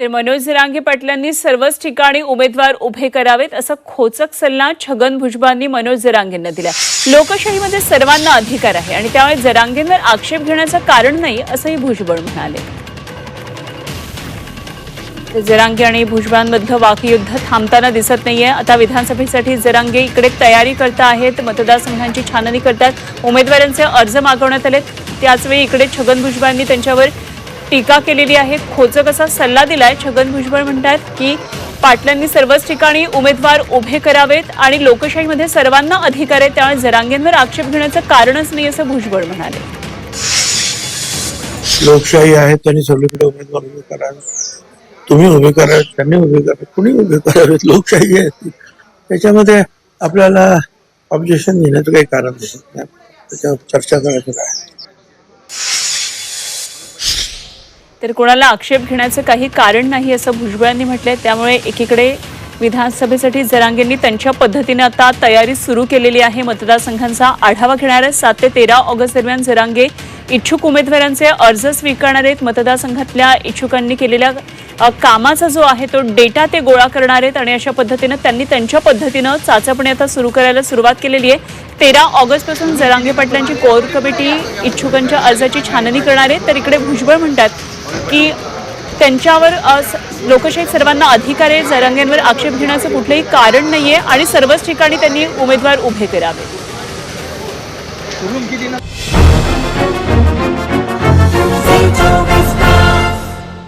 तर मनोज जरांगे पाटलांनी सर्वच ठिकाणी उमेदवार उभे करावेत असा खोचक सल्ला छगन भुजबळांनी मनोज जरांगेंना दिला लोकशाहीमध्ये सर्वांना अधिकार आहे आणि त्यामुळे जरांगेंवर आक्षेप घेण्याचं कारण नाही असंही भुजबळ म्हणाले. तर जरांगे आणि भुजबळांमधलं वाकयुद्ध थांबताना दिसत नाहीये. आता विधानसभेसाठी जरांगे इकडे तयारी करत आहेत मतदारसंघांची छाननी करतात उमेदवारांचे अर्ज मागवण्यात आलेत. त्याचवेळी इकडे छगन भुजबळांनी त्यांच्यावर टीका केलेली आहे. खोचक असा सल्ला दिलाय. छगन भुजबळ म्हणतात की पाटलांनी सर्वच ठिकाणी उमेदवार उभे करावेत आणि लोकशाहीमध्ये सर्वांना अधिकार आहे त्यामुळे जरांगेंवर आक्षेप घेण्याचं कारणच नाही असं भुजबळ म्हणाले. लोकशाही आहे त्यांनी सगळीकडे उमेदवार उभे करावे. तुम्ही उभे करा त्यांनी उभे करा कुणी उभे करावेत लोकशाही आहे. त्याच्यामध्ये आपल्याला ऑब्जेक्शन घेण्याचं काही कारण दिसत नाही. त्याच्यावर चर्चा करायचं काय? तर कोणाला आक्षेप घेण्याचं काही कारण नाही असं भुजबळांनी म्हटलंय. त्यामुळे एकीकडे विधानसभेसाठी जरांगेंनी त्यांच्या पद्धतीने आता तयारी सुरू केलेली आहे. मतदारसंघांचा आढावा घेणार आहेत सात ते तेरा ऑगस्ट दरम्यान जरांगे इच्छुक उमेदवारांचे अर्ज स्वीकारणार आहेत. मतदारसंघातल्या इच्छुकांनी केलेल्या कामाचा जो आहे तो डेटा ते गोळा करणार आहेत आणि अशा पद्धतीनं त्यांनी त्यांच्या पद्धतीनं चाचपणी आता सुरू करायला सुरुवात केलेली आहे. तेरा ऑगस्टपासून जरांगे पाटलांची कोर कमिटी इच्छुकांच्या अर्जाची छाननी करणार आहे. तर इकडे भुजबळ म्हणतात की त्यांच्यावर लोकशाही सर्वांना अधिकार आहे जरांगेंवर आक्षेप घेण्याचं कुठलंही कारण नाही आहे आणि सर्वच ठिकाणी त्यांनी उमेदवार उभे करावे.